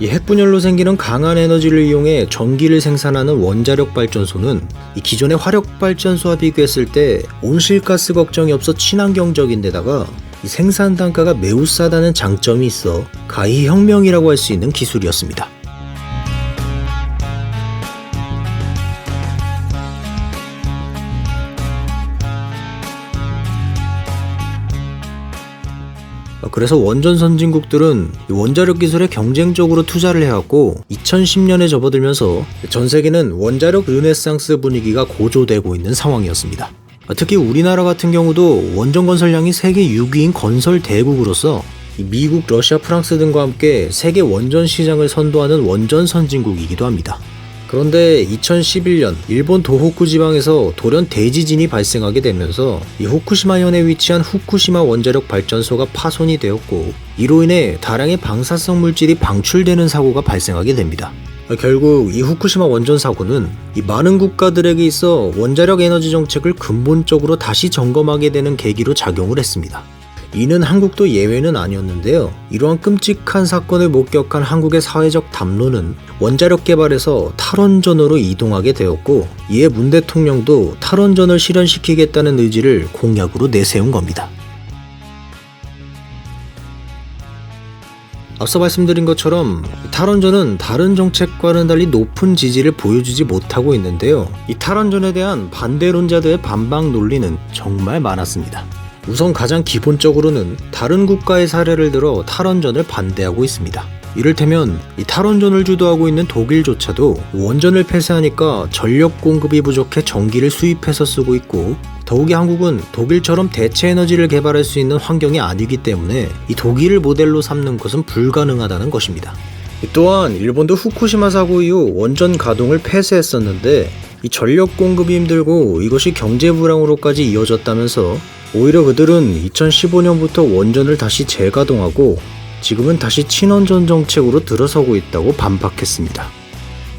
이 핵분열로 생기는 강한 에너지를 이용해 전기를 생산하는 원자력 발전소는 이 기존의 화력 발전소와 비교했을 때 온실가스 걱정이 없어 친환경적인데다가 이 생산 단가가 매우 싸다는 장점이 있어 가히 혁명이라고 할 수 있는 기술이었습니다. 그래서 원전 선진국들은 이 원자력 기술에 경쟁적으로 투자를 해왔고 2010년에 접어들면서 전 세계는 원자력 르네상스 분위기가 고조되고 있는 상황이었습니다. 어, 특히 우리나라 같은 경우도 원전 건설량이 세계 6위인 건설 대국으로서 이 미국, 러시아, 프랑스 등과 함께 세계 원전 시장을 선도하는 원전 선진국이기도 합니다. 그런데 2011년 일본 도호쿠 지방에서 돌연 대지진이 발생하게 되면서 이 후쿠시마 현에 위치한 후쿠시마 원자력 발전소가 파손이 되었고 이로 인해 다량의 방사성 물질이 방출되는 사고가 발생하게 됩니다. 결국 이 후쿠시마 원전 사고는 이 많은 국가들에게 있어 원자력 에너지 정책을 근본적으로 다시 점검하게 되는 계기로 작용을 했습니다. 이는 한국도 예외는 아니었는데요. 이러한 끔찍한 사건을 목격한 한국의 사회적 담론은 원자력 개발에서 탈원전으로 이동하게 되었고 이에 문 대통령도 탈원전을 실현시키겠다는 의지를 공약으로 내세운 겁니다. 앞서 말씀드린 것처럼 탈원전은 다른 정책과는 달리 높은 지지를 보여주지 못하고 있는데요. 이 탈원전에 대한 반대론자들의 반박 논리는 정말 많았습니다. 우선 가장 기본적으로는 다른 국가의 사례를 들어 탈원전을 반대하고 있습니다. 이를테면 이 탈원전을 주도하고 있는 독일조차도 원전을 폐쇄하니까 전력 공급이 부족해 전기를 수입해서 쓰고 있고 더욱이 한국은 독일처럼 대체 에너지를 개발할 수 있는 환경이 아니기 때문에 이 독일을 모델로 삼는 것은 불가능하다는 것입니다. 또한 일본도 후쿠시마 사고 이후 원전 가동을 폐쇄했었는데 이 전력 공급이 힘들고 이것이 경제 불황으로까지 이어졌다면서 오히려 그들은 2015년부터 원전을 다시 재가동하고 지금은 다시 친원전 정책으로 들어서고 있다고 반박했습니다.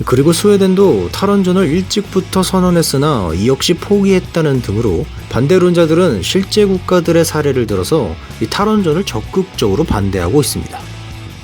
그리고 스웨덴도 탈원전을 일찍부터 선언했으나 이 역시 포기했다는 등으로 반대론자들은 실제 국가들의 사례를 들어서 이 탈원전을 적극적으로 반대하고 있습니다.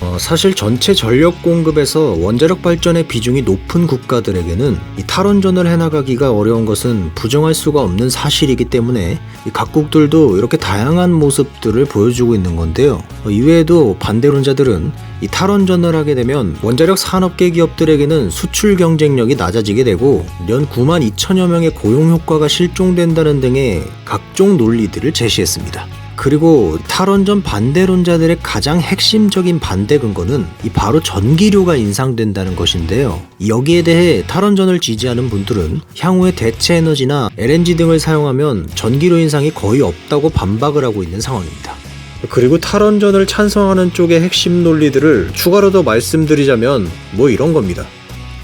어, 사실 전체 전력 공급에서 원자력 발전의 비중이 높은 국가들에게는 이 탈원전을 해나가기가 어려운 것은 부정할 수가 없는 사실이기 때문에 이 각국들도 이렇게 다양한 모습들을 보여주고 있는 건데요. 어, 이외에도 반대론자들은 이 탈원전을 하게 되면 원자력 산업계 기업들에게는 수출 경쟁력이 낮아지게 되고 연 9만 2천여 명의 고용 효과가 실종된다는 등의 각종 논리들을 제시했습니다. 그리고 탈원전 반대론자들의 가장 핵심적인 반대 근거는 이 바로 전기료가 인상된다는 것인데요. 여기에 대해 탈원전을 지지하는 분들은 향후에 대체 에너지나 LNG 등을 사용하면 전기료 인상이 거의 없다고 반박을 하고 있는 상황입니다. 그리고 탈원전을 찬성하는 쪽의 핵심 논리들을 추가로 더 말씀드리자면 뭐 이런 겁니다.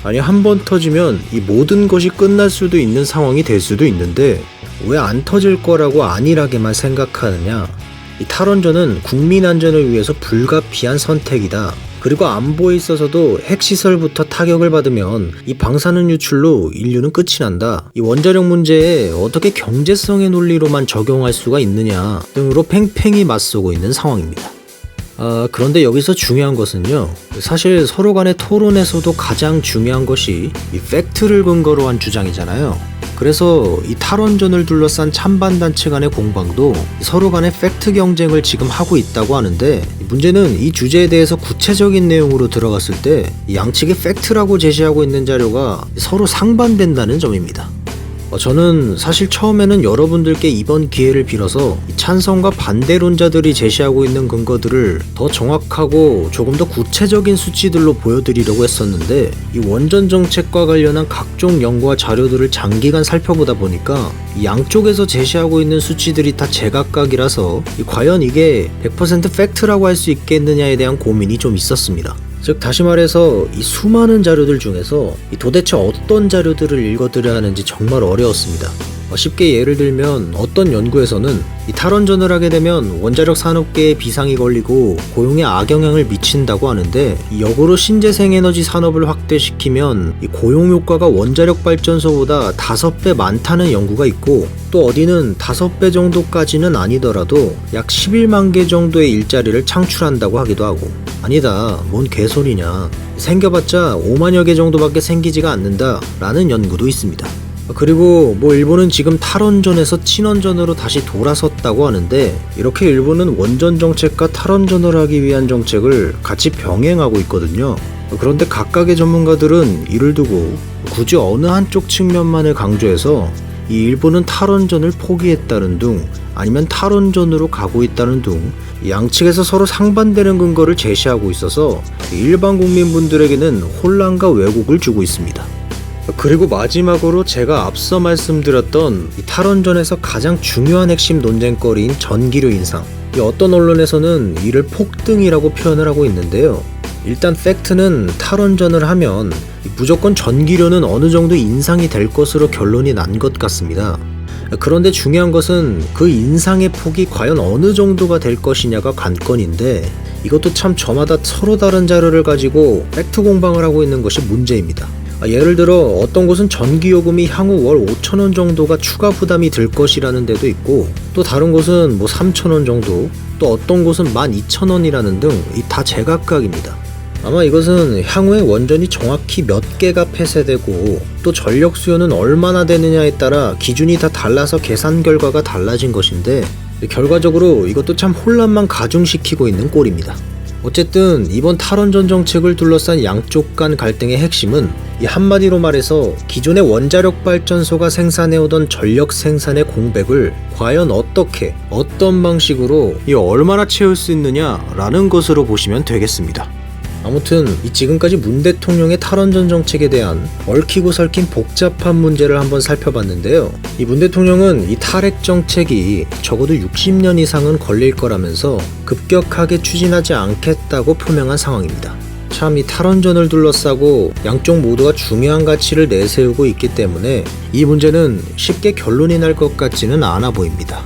아니 한 번 터지면 이 모든 것이 끝날 수도 있는 상황이 될 수도 있는데 왜 안 터질 거라고 안일하게만 생각하느냐? 이 탈원전은 국민 안전을 위해서 불가피한 선택이다. 그리고 안보에 있어서도 핵시설부터 타격을 받으면 이 방사능 유출로 인류는 끝이 난다. 이 원자력 문제에 어떻게 경제성의 논리로만 적용할 수가 있느냐 등으로 팽팽히 맞서고 있는 상황입니다. 아, 그런데 여기서 중요한 것은요. 사실 서로 간의 토론에서도 가장 중요한 것이 이 팩트를 근거로 한 주장이잖아요. 그래서 이 탈원전을 둘러싼 찬반단체 간의 공방도 서로 간의 팩트 경쟁을 지금 하고 있다고 하는데 문제는 이 주제에 대해서 구체적인 내용으로 들어갔을 때 양측의 팩트라고 제시하고 있는 자료가 서로 상반된다는 점입니다. 어, 저는 사실 처음에는 여러분들께 이번 기회를 빌어서 찬성과 반대론자들이 제시하고 있는 근거들을 더 정확하고 조금 더 구체적인 수치들로 보여드리려고 했었는데 이 원전 정책과 관련한 각종 연구와 자료들을 장기간 살펴보다 보니까 양쪽에서 제시하고 있는 수치들이 다 제각각이라서 과연 이게 100% 팩트라고 할 수 있겠느냐에 대한 고민이 좀 있었습니다. 즉 다시 말해서 이 수많은 자료들 중에서 도대체 어떤 자료들을 읽어드려야 하는지 정말 어려웠습니다. 어, 쉽게 예를 들면 어떤 연구에서는 이 탈원전을 하게 되면 원자력 산업계에 비상이 걸리고 고용에 악영향을 미친다고 하는데 이 역으로 신재생 에너지 산업을 확대시키면 이 고용 효과가 원자력 발전소보다 다섯 배 많다는 연구가 있고 또 어디는 다섯 배 정도까지는 아니더라도 약 11만 개 정도의 일자리를 창출한다고 하기도 하고. 아니다 뭔 개소리냐. 생겨봤자 5만여 개 정도밖에 생기지가 않는다 라는 연구도 있습니다 그리고 뭐 일본은 지금 탈원전에서 친원전으로 다시 돌아섰다고 하는데 이렇게 일본은 원전 정책과 탈원전을 하기 위한 정책을 같이 병행하고 있거든요. 그런데 각각의 전문가들은 이를 두고 굳이 어느 한쪽 측면만을 강조해서 이 일본은 탈원전을 포기했다는 둥 아니면 탈원전으로 가고 있다는 둥 양측에서 서로 상반되는 근거를 제시하고 있어서 일반 국민분들에게는 혼란과 왜곡을 주고 있습니다. 그리고 마지막으로 제가 앞서 말씀드렸던 이 탈원전에서 가장 중요한 핵심 논쟁거리인 전기료 인상. 이 어떤 언론에서는 이를 폭등이라고 표현을 하고 있는데요. 일단 팩트는 탈원전을 하면 무조건 전기료는 어느 정도 인상이 될 것으로 결론이 난 것 같습니다. 그런데 중요한 것은 그 인상의 폭이 과연 어느 정도가 될 것이냐가 관건인데 이것도 참 저마다 서로 다른 자료를 가지고 팩트 공방을 하고 있는 것이 문제입니다. 아, 예를 들어 어떤 곳은 전기요금이 향후 월 5천원 정도가 추가 부담이 들 것이라는 데도 있고 또 다른 곳은 뭐 3천원 정도 또 어떤 곳은 12,000원이라는 등이다 제각각입니다. 아마 이것은 향후에 원전이 정확히 몇 개가 폐쇄되고 또 전력 수요는 얼마나 되느냐에 따라 기준이 다 달라서 계산 결과가 달라진 것인데 결과적으로 이것도 참 혼란만 가중시키고 있는 꼴입니다. 어쨌든 이번 탈원전 정책을 둘러싼 양쪽 간 갈등의 핵심은 이 한마디로 말해서 기존의 원자력 발전소가 생산해오던 전력 생산의 공백을 과연 어떻게 어떤 방식으로 이 얼마나 채울 수 있느냐라는 것으로 보시면 되겠습니다. 아무튼 이 지금까지 문 대통령의 탈원전 정책에 대한 얽히고 설킨 복잡한 문제를 한번 살펴봤는데요. 이 문 대통령은 이 탈핵 정책이 적어도 60년 이상은 걸릴 거라면서 급격하게 추진하지 않겠다고 표명한 상황입니다. 참 이 탈원전을 둘러싸고 양쪽 모두가 중요한 가치를 내세우고 있기 때문에 이 문제는 쉽게 결론이 날 것 같지는 않아 보입니다.